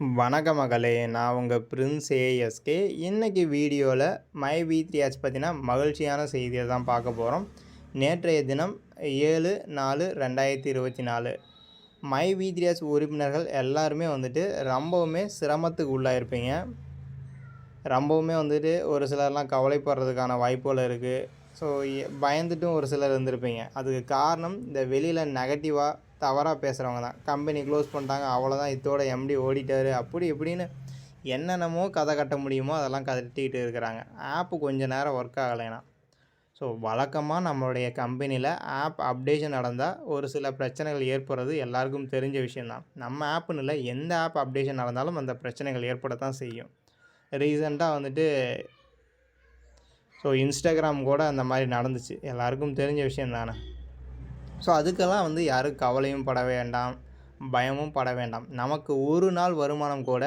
வணக்க மகளே நான் உங்கள் பிரின்ஸ் ஏஎஸ்கே இன்றைக்கி வீடியோவில் மை வி த்ரீ ஆச் பார்த்தீங்கன்னா மகிழ்ச்சியான செய்தியை தான் பார்க்க போகிறோம் நேற்றைய தினம் ஏழு நாலு ரெண்டாயிரத்தி இருபத்தி நாலு. மை வி த்ரீ ஆச் உறுப்பினர்கள் எல்லாருமே வந்துட்டு ரொம்பவுமே சிரமத்துக்கு உள்ளாயிருப்பீங்க. ரொம்பவுமே வந்துட்டு ஒரு சிலர்லாம் கவலைப்படுறதுக்கான வாய்ப்புகள் இருக்குது ஸோ பயந்துட்டும் ஒரு சிலர் இருந்திருப்பீங்க. அதுக்கு காரணம் இந்த வெளியில் நெகட்டிவாக தவறாக பேசுகிறவங்க தான். கம்பெனி க்ளோஸ் பண்ணிட்டாங்க அவ்வளோதான் இதோட எம்டி ஓடிட்டார். அப்படி இப்படின்னு என்னென்னமோ கதை கட்ட முடியுமோ அதெல்லாம் கதட்டிக்கிட்டு இருக்கிறாங்க. ஆப்பு கொஞ்சம் நேரம் ஒர்க் ஆகலைனா. ஸோ வழக்கமாக நம்மளுடைய கம்பெனியில் ஆப் அப்டேஷன் நடந்தால் ஒரு சில பிரச்சனைகள் ஏற்படுறது எல்லாருக்கும் தெரிஞ்ச விஷயந்தான் நம்ம ஆப்புன்னு இல்லை எந்த ஆப் அப்டேஷன் நடந்தாலும் அந்த பிரச்சனைகள் ஏற்படத்தான் செய்யும். ரீசெண்டாக வந்துட்டு ஸோ இன்ஸ்டாகிராம் கூட அந்த மாதிரி நடந்துச்சு. எல்லாருக்கும் தெரிஞ்ச விஷயம் தானே. ஸோ அதுக்கெல்லாம் வந்து யாரும் கவலையும் பட வேண்டாம் பயமும் பட வேண்டாம். நமக்கு ஒரு நாள் வருமானம் கூட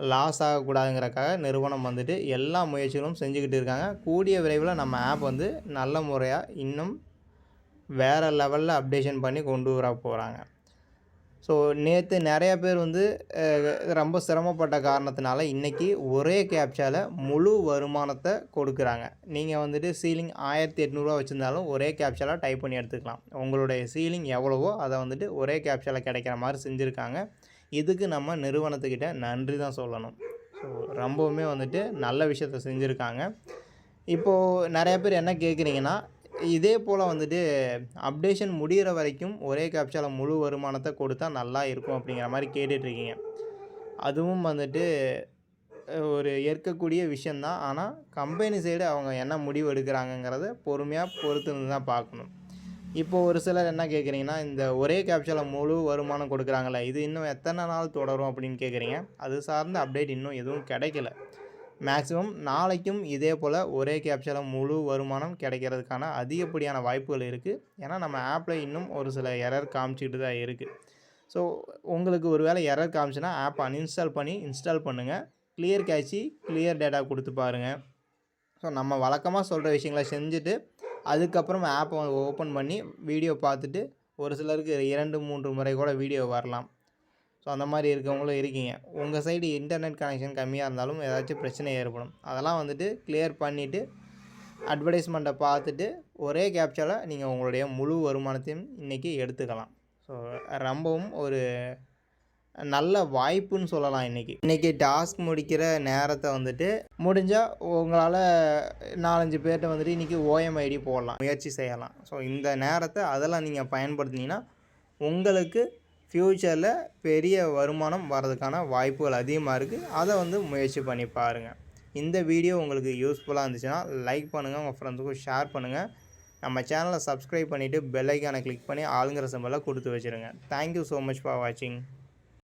லாஸ் ஆகக்கூடாதுங்கிறக்காக நிறுவனம் வந்துட்டு எல்லா முயற்சிகளும் செஞ்சுக்கிட்டு இருக்காங்க. கூடிய விரைவில் நம்ம ஆப் வந்து நல்ல முறையாக இன்னும் வேறு லெவலில் அப்டேஷன் பண்ணி கொண்டு வர போகிறாங்க ஸோ நேற்று நிறையா பேர் வந்து ரொம்ப சிரமப்பட்ட காரணத்தினால இன்றைக்கி ஒரே கேப்சாவில் முழு வருமானத்தை கொடுக்குறாங்க. நீங்கள் வந்துட்டு சீலிங் ஆயிரத்தி எட்நூறுவா வச்சுருந்தாலும் ஒரே கேப்சாவில் டைப் பண்ணி எடுத்துக்கலாம். உங்களுடைய சீலிங் எவ்வளவோ அதை வந்துட்டு ஒரே கேப்சாவில் கிடைக்கிற மாதிரி செஞ்சுருக்காங்க. இதுக்கு நம்ம நிறுவனத்துக்கிட்ட நன்றி தான் சொல்லணும். ஸோ ரொம்பவுமே வந்துட்டு நல்ல விஷயத்த செஞ்சுருக்காங்க. இப்போது நிறைய பேர் என்ன கேட்குறீங்கன்னா இதே போல் வந்துட்டு அப்டேஷன் முடிகிற வரைக்கும் ஒரே கேப்சாவில் முழு வருமானத்தை கொடுத்தா நல்லா இருக்கும் அப்படிங்கிற மாதிரி கேட்டுட்ருக்கீங்க. அதுவும் வந்துட்டு ஒரு ஏற்கக்கூடிய விஷயந்தான் ஆனால் கம்பெனி சைடு அவங்க என்ன முடிவு எடுக்கிறாங்கங்கிறத பொறுமையாக பொறுத்து தான் பார்க்கணும். இப்போது ஒரு சிலர் என்ன கேட்குறீங்கன்னா இந்த ஒரே கேப்சாவில் முழு வருமானம் கொடுக்குறாங்களே இது இன்னும் எத்தனை நாள் தொடரும் அப்படின்னு கேட்குறீங்க அது சார்ந்த அப்டேட் இன்னும் எதுவும் கிடைக்கல. மேக்ஸிமம் நாளைக்கும் இதே போல் ஒரே கேப்ஷனில் முழு வருமானம் கிடைக்கிறதுக்கான அதிகப்படியான வாய்ப்புகள் இருக்குது ஏன்னா நம்ம ஆப்பில் இன்னும் ஒரு சில எரர் காமிச்சிக்கிட்டு தான் இருக்குது ஸோ உங்களுக்கு ஒரு வேளை எரர் காமிச்சுன்னா ஆப் அன்இன்ஸ்டால் பண்ணி இன்ஸ்டால் பண்ணுங்கள் கிளியர் கேட்சி கிளியர் டேட்டா கொடுத்து பாருங்கள் ஸோ நம்ம வழக்கமாக சொல்கிற விஷயங்களை செஞ்சுட்டு அதுக்கப்புறம் ஆப்பை ஓப்பன் பண்ணி வீடியோ பார்த்துட்டு ஒரு சிலருக்கு இரண்டு மூன்று முறை கூட வீடியோ வரலாம். ஸோ அந்த மாதிரி இருக்கவங்களும் இருக்கீங்க. உங்கள் சைடு இன்டர்நெட் கனெக்ஷன் கம்மியாக இருந்தாலும் ஏதாச்சும் பிரச்சனை ஏற்படும். அதெல்லாம் வந்துட்டு கிளியர் பண்ணிவிட்டு அட்வர்டைஸ்மெண்ட்டை பார்த்துட்டு ஒரே கேப்சாவில் நீங்கள் உங்களுடைய முழு வருமானத்தையும் இன்றைக்கி எடுத்துக்கலாம். ஸோ ரொம்பவும் ஒரு நல்ல வாய்ப்புன்னு சொல்லலாம் இன்றைக்கி இன்றைக்கி டாஸ்க் முடிக்கிற நேரத்தை வந்துட்டு முடிஞ்சால் உங்களால் நாலஞ்சு பேர்கிட்ட வந்துட்டு இன்றைக்கி ஓஎம்ஐடி போடலாம். முயற்சி செய்யலாம். ஸோ இந்த நேரத்தை அதெல்லாம் நீங்கள் பயன்படுத்தினீங்கன்னா உங்களுக்கு ஃப்யூச்சரில் பெரிய வருமானம் வர்றதுக்கான வாய்ப்புகள் அதிகமாக இருக்குது அதை வந்து முயற்சி பண்ணி பாருங்கள் இந்த வீடியோ உங்களுக்கு யூஸ்ஃபுல்லாக இருந்துச்சுன்னா லைக் பண்ணுங்கள் உங்கள் ஃப்ரெண்ட்ஸுக்கும் ஷேர் பண்ணுங்கள் நம்ம சேனலை சப்ஸ்கிரைப் பண்ணிவிட்டு பெல்லைக்கானை கிளிக் பண்ணி ஆளுங்கிற சம்பளம் கொடுத்து வச்சுருங்க. தேங்க்யூ ஸோ மச் ஃபார் வாட்சிங்